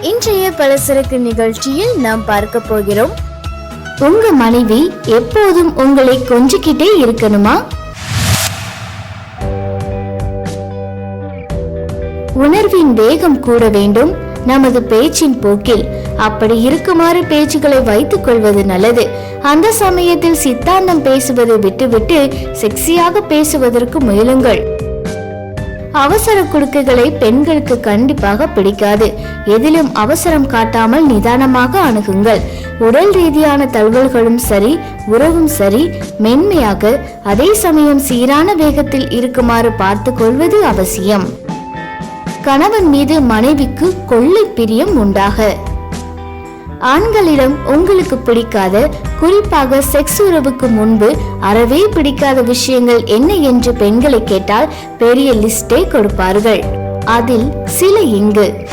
இன்றைய பலசரக்கு நிகழ்ச்சியில் நாம் பார்க்க போகிறோம். உங்க மனைவி எப்போதும் உங்களை கொஞ்சிக்கிட்டே இருக்கணுமா? உணர்வின் வேகம் கூட வேண்டும். நமது பேச்சின் போக்கில் அப்படி இருக்குமாறு பேச்சுகளை வைத்துக் கொள்வது நல்லது. அந்த சமயத்தில் சித்தாந்தம் பேசுவதை விட்டுவிட்டு செக்ஸியாக பேசுவதற்கு முயலுங்கள். அவசர குடுக்குகளை பெண்களுக்கு கண்டிப்பாக பிடிக்காது. எதிலும் அவசரம் காட்டாமல் நிதானமாக அணுகுங்கள். உடல் ரீதியான தழுவல்களும் சரி உறவும் சரி மென்மையாக அதே சமயம் சீரான வேகத்தில் இருக்குமாறு பார்த்து கொள்வது அவசியம். கணவன் மீது மனைவிக்கு கொள்ளை பிரியம் உண்டாக. ஆண்களிடம் உங்களுக்கு பிடிக்காத குறிப்பாக செக்ஸ் உறவுக்கு முன்பு அறவே பிடிக்காத விஷயங்கள் என்ன என்று பெண்களை கேட்டால் பெரிய லிஸ்டே கொடுப்பார்கள். அதில் சில இங்கு.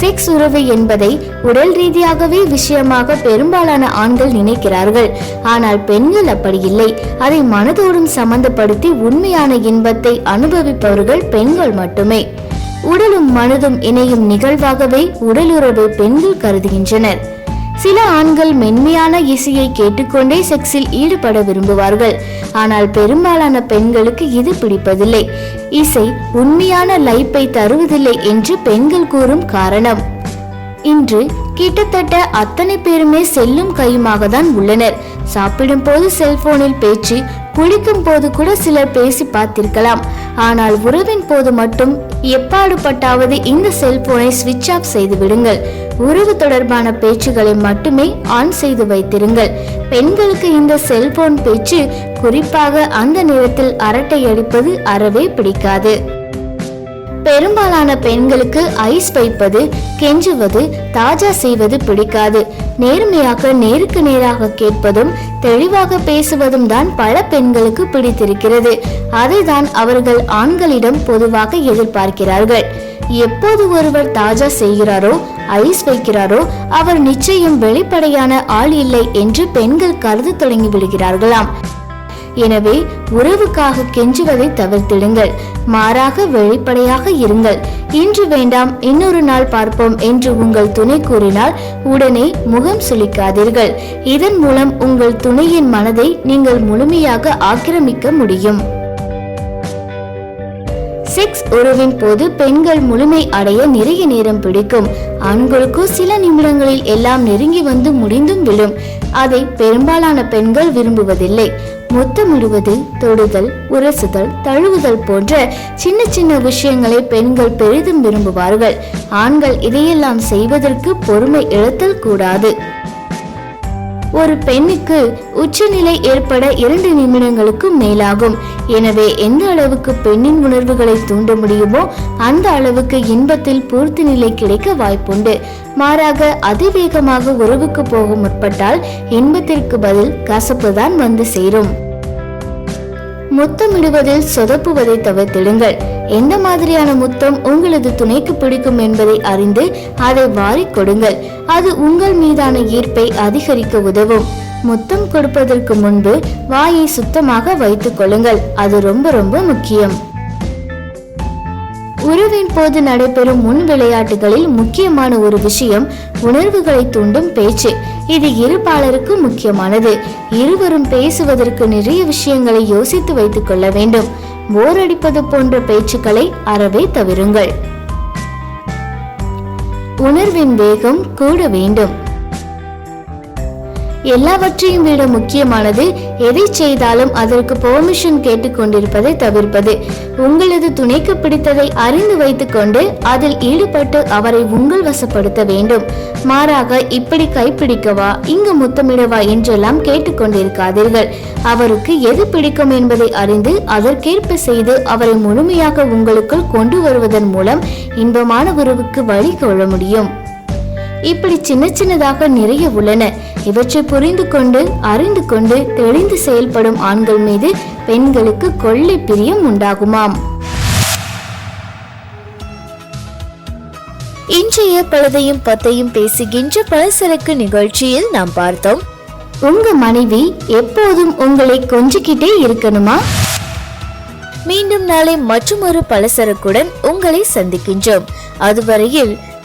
செக்ஸ் உறவு என்பதை உடல் ரீதியாகவே விஷயமாக பெரும்பாலான ஆண்கள் நினைக்கிறார்கள். ஆனால் பெண்கள் அப்படி இல்லை. அதை மனதோடும் சம்பந்தப்படுத்தி உண்மையான இன்பத்தை அனுபவிப்பவர்கள் பெண்கள் மட்டுமே. உடலும் மனதும் இணையும் நிகழ்வாகவே உடலுறவை பெண்கள் கருதுகின்றனர். சில ஆண்கள் மென்மையான இசையை கேட்டுக்கொண்டே செக்ஸில் ஈடுபட விரும்புவார்கள். ஆனால் பெரும்பாலான பெண்களுக்கு இது பிடிப்பதில்லை. இசை உண்மையான லைப்பை தருவதில்லை என்று பெண்கள் கூறும் காரணம். இன்று கிட்டத்தட்ட அத்தனை பேருமே செல்லும் கையுமாக தான் உள்ளனர். சாப்பிடும் போது செல்போனில் பேச்சு குளிக்கும் போது கூட சிலர் பேசி பார்த்திருக்கலாம். ஆனால் உறவின் போது மட்டும் எப்பாடுபட்டாவது இந்த செல்போனை சுவிட்ச் ஆஃப் செய்து விடுங்கள். உறவு தொடர்பான பேச்சுகளை மட்டுமே ஆன் செய்து வைத்திருங்கள். பெண்களுக்கு இந்த செல்போன் பேச்சு குறிப்பாக அந்த நேரத்தில் அரட்டை அடிப்பது அறவே பிடிக்காது. பெரும்பாலான பெண்களுக்கு ஐஸ் வைப்பது கெஞ்சுவது தாஜா செய்வது பிடிக்காது. நேர்மையாக நேருக்கு நேராக கேட்பதும் தெளிவாக பேசுவதும் தான் பல பெண்களுக்கு பிடித்திருக்கிறது. அதைதான் அவர்கள் ஆண்களிடம் பொதுவாக எதிர்பார்க்கிறார்கள். எப்போது ஒருவர் தாஜா செய்கிறாரோ ஐஸ் வைக்கிறாரோ அவர் நிச்சயம் வெளிப்படையான ஆள் இல்லை என்று பெண்கள் கருது தொடங்கி விடுகிறார்களாம். எனவே உறவுக்காக கெஞ்சுவதை தவிர்த்திடுங்கள். மாறாக வெளிப்படையாக இருங்கள். இன்று வேண்டாம் இன்னொரு நாள் பார்ப்போம் என்று உங்கள் துணை கூறினால் உடனே முகம் சுளிக்காதீர்கள். இதன் மூலம் உங்கள் துணையின் மனதை நீங்கள் முழுமையாக ஆக்கிரமிக்க முடியும். செக்ஸ் உறவின் போது பெண்கள் முழுமை அடைய நிறைய நேரம் பிடிக்கும். ஆண்களுக்கும் சில நிமிடங்களில் எல்லாம் நெருங்கி வந்து முடிந்தும் விழும் அதை பெரும்பாலான பெண்கள் விரும்புவதில்லை. முத்தமிடுவது தொடுதல் உரசுதல் தழுவுதல் போன்ற சின்ன சின்ன விஷயங்களை பெண்கள் பெரிதும் விரும்புவார்கள். ஆண்கள் இதையெல்லாம் செய்வதற்கு பொறுமை இழத்தல் கூடாது. ஒரு பெண்ணுக்கு உச்சநிலை ஏற்பட இரண்டு நிமிடங்களுக்கு மேலாகும். எனவே எந்த அளவுக்கு பெண்ணின் உணர்வுகளை தூண்ட முடியுமோ அந்த அளவுக்கு இன்பத்தில் பூர்த்தி நிலை கிடைக்க வாய்ப்புண்டு. மாறாக அதிவேகமாக உறவுக்கு போக முற்பட்டால் இன்பத்திற்கு பதில் கசப்பு தான் வந்து சேரும். முத்தமிடுவதில் சொதப்புவதை தவிர்த்திடுங்கள். எந்த மாதிரியான முத்தம் உங்களது துணைக்கு பிடிக்கும் என்பதை அறிந்து அதை வாரிக் கொடுங்கள். அது உங்கள் மீதான ஈர்ப்பை அதிகரிக்க உதவும். முத்தம் கொடுப்பதற்கு முன்பு வாயை சுத்தமாக வைத்துக் கொள்ளுங்கள். அது ரொம்ப ரொம்ப முக்கியம். உறவின் போது நடைபெறும் முன் விளையாட்டுகளில் முக்கியமான ஒரு விஷயம் உணர்வுகளை தூண்டும் பேச்சு. இது இருபாலருக்கு முக்கியமானது. இருவரும் பேசுவதற்கு நிறைய விஷயங்களை யோசித்து வைத்துக் கொள்ள வேண்டும். போரடிப்பது போன்ற பேச்சுக்களை அறவே தவிருங்கள். உணர்வின் வேகம் கூட வேண்டும். எல்லாவற்றையும் விட முக்கியமானது எதை செய்தாலும் அதற்கு பெர்மிஷன் கேட்டுக்கொண்டிருப்பதை தவிர்ப்பது. உங்களது துணைக்கு பிடித்ததை அறிந்து வைத்துக்கொண்டு அதில் ஈடுபட்டு அவரை உங்கள் வசப்படுத்த வேண்டும். மாறாக இப்படி கைப்பிடிக்கவா இங்கு முத்தமிடவா என்றெல்லாம் கேட்டுக்கொண்டிருக்காதீர்கள். அவருக்கு எது பிடிக்கும் என்பதை அறிந்து அதற்கேற்ப செய்து அவரை முழுமையாக உங்களுக்குள் கொண்டு வருவதன் மூலம் இன்பமான உறவுக்கு வழி கொள்ள முடியும். இப்படி சின்ன சின்னதாக நிறைய உள்ளன. இவற்றை புரிந்து கொண்டு அறிந்து கொண்டு தெளிந்து செயல்படும் ஆண்கள் மீது பெண்களுக்கு கொள்ளை பிரியம் உண்டாகுமாம். இன்றைய பழுதையும் பத்தையும் பேசுகின்ற பலசரக்கு நிகழ்ச்சியில் நாம் பார்த்தோம். உங்க மனைவி எப்போதும் உங்களை கொஞ்சிக்கிட்டே இருக்கணுமா? மீண்டும் நாளை மற்றொரு பலசரக்குடன் உங்களை சந்திக்கின்றோம். அதுவரையில்